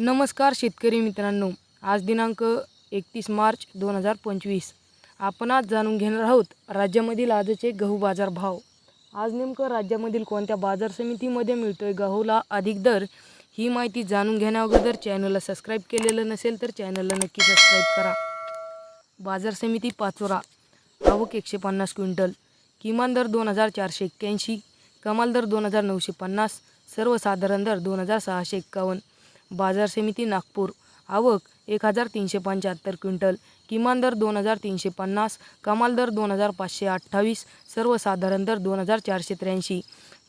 नमस्कार शेतकरी मित्रांनो. आज दिनांक एकतीस मार्च दोन हजार पंचवीस. आपण आज जाणून घेणार आहोत राज्यामधील आजचे गहू बाजार भाव. आज नेमकं राज्यामधील कोणत्या बाजार समितीमध्ये मिळतो आहे गहूला अधिक दर ही माहिती जाणून घेण्याअगोदर चॅनलला सबस्क्राईब केलेलं नसेल तर चॅनलला नक्की सबस्क्राईब करा. बाजार समिती पाचोरा. आवक एकशे पन्नास क्विंटल. किमान दर दोन हजार चारशे एक्क्याऐंशी. कमाल दर दोन हजार नऊशे पन्नास. सर्वसाधारण दर दोन हजार सहाशे एक्कावन्न. बाजार समिती नागपूर. आवक एक हजार तीनशे पंच्याहत्तर क्विंटल किमान दर दोन हजार तीनशे पन्नास कमाल दर दोन हजार पाचशे अठ्ठावीस सर्वसाधारण दर दोन हजार चारशे त्र्याऐंशी.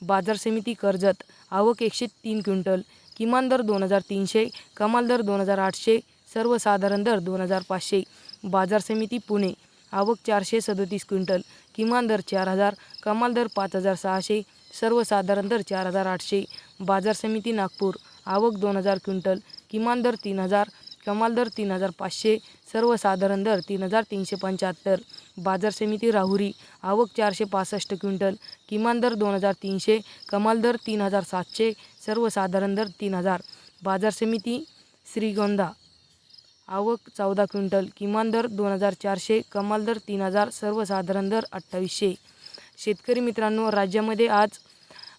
बाजार समिती कर्जत आवक एकशे तीन क्विंटल किमान दर दोन हजार तीनशे कमाल दर दोन हजार आठशे सर्वसाधारण दर दोन हजार पाचशे. बाजार समिती पुणे आवक चारशे सदोतीस क्विंटल किमान दर चार हजार कमाल दर पाच हजार सहाशे सर्वसाधारण दर चार हजार आठशे. बाजार समिती नागपूर आवक दोन हजार क्विंटल किमान दर तीन हजार कमाल दर तीन हजार पाचशे सर्वसाधारण दर तीन हजार तीनशे पंच्याहत्तर. बाजार समिती राहुरी आवक चारशे पासष्ट क्विंटल किमान दर दोन हजार तीनशे कमाल दर तीन हजार सातशे सर्वसाधारण दर तीन हजार. बाजार समिती श्रीगोंदा आवक चौदा क्विंटल किमान दर दोन हजार चारशे कमाल दर तीन हजार सर्वसाधारण दर अठ्ठावीसशे. शेतकरी मित्रांनो राज्यामध्ये आज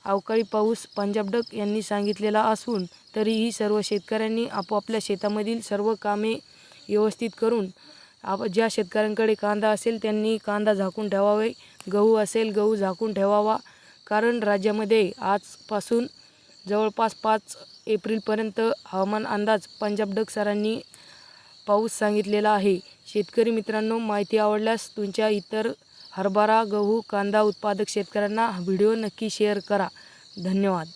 अवकाळी पाऊस पंजाब डक यांनी सांगितलेला असून तरीही सर्व शेतकऱ्यांनी आपापल्या शेतामधील सर्व कामे व्यवस्थित करून आप ज्या शेतकऱ्यांकडे कांदा असेल त्यांनी कांदा झाकून ठेवावे गहू असेल गहू झाकून ठेवावा. कारण राज्यामध्ये आजपासून जवळपास पाच एप्रिलपर्यंत हवामान अंदाज पंजाब डक सरांनी पाऊस सांगितलेला आहे. शेतकरी मित्रांनो माहिती आवडल्यास तुमच्या इतर हरभरा गहू कांदा उत्पादक शेतकऱ्यांना व्हिडिओ नक्की शेअर करा. धन्यवाद.